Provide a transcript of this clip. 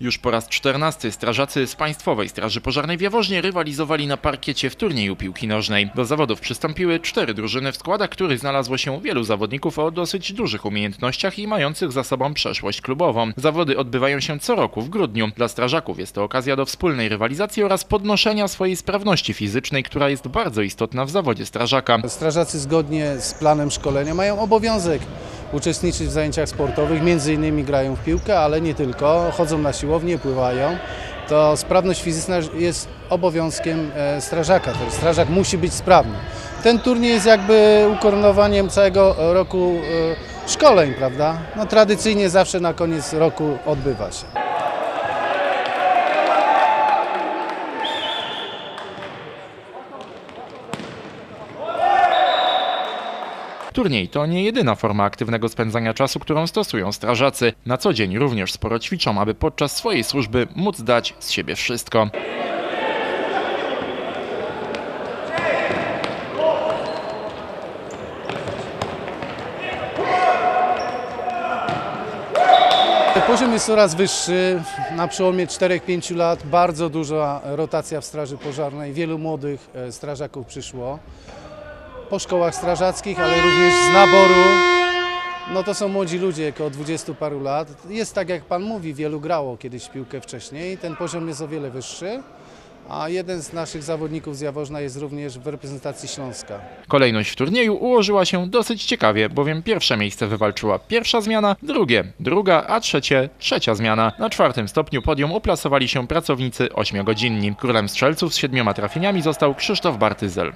Już po raz 14 strażacy z Państwowej Straży Pożarnej w Jaworznie rywalizowali na parkiecie w turnieju piłki nożnej. Do zawodów przystąpiły cztery drużyny, w składach których znalazło się wielu zawodników o dosyć dużych umiejętnościach i mających za sobą przeszłość klubową. Zawody odbywają się co roku w grudniu. Dla strażaków jest to okazja do wspólnej rywalizacji oraz podnoszenia swojej sprawności fizycznej, która jest bardzo istotna w zawodzie strażaka. Strażacy zgodnie z planem szkolenia mają obowiązek uczestniczyć w zajęciach sportowych, między innymi grają w piłkę, ale nie tylko, chodzą na siłownię, pływają. To sprawność fizyczna jest obowiązkiem e, strażaka, to strażak musi być sprawny. Ten turniej jest jakby ukoronowaniem całego roku e, szkoleń, prawda? No, tradycyjnie zawsze na koniec roku odbywa się. Turniej to nie jedyna forma aktywnego spędzania czasu, którą stosują strażacy. Na co dzień również sporo ćwiczą, aby podczas swojej służby móc dać z siebie wszystko. Poziom jest coraz wyższy. Na przełomie 4-5 lat bardzo duża rotacja w Straży Pożarnej. Wielu młodych e, strażaków przyszło. Po szkołach strażackich, ale również z naboru. No to są młodzi ludzie, około 20 paru lat. Jest tak jak Pan mówi, wielu grało kiedyś piłkę wcześniej. Ten poziom jest o wiele wyższy. A jeden z naszych zawodników z Jaworzna jest również w reprezentacji Śląska. Kolejność w turnieju ułożyła się dosyć ciekawie, bowiem pierwsze miejsce wywalczyła pierwsza zmiana, drugie druga, a trzecie trzecia zmiana. Na czwartym stopniu podium uplasowali się pracownicy ośmiogodzinni. Królem strzelców z siedmioma trafieniami został Krzysztof Bartyzel.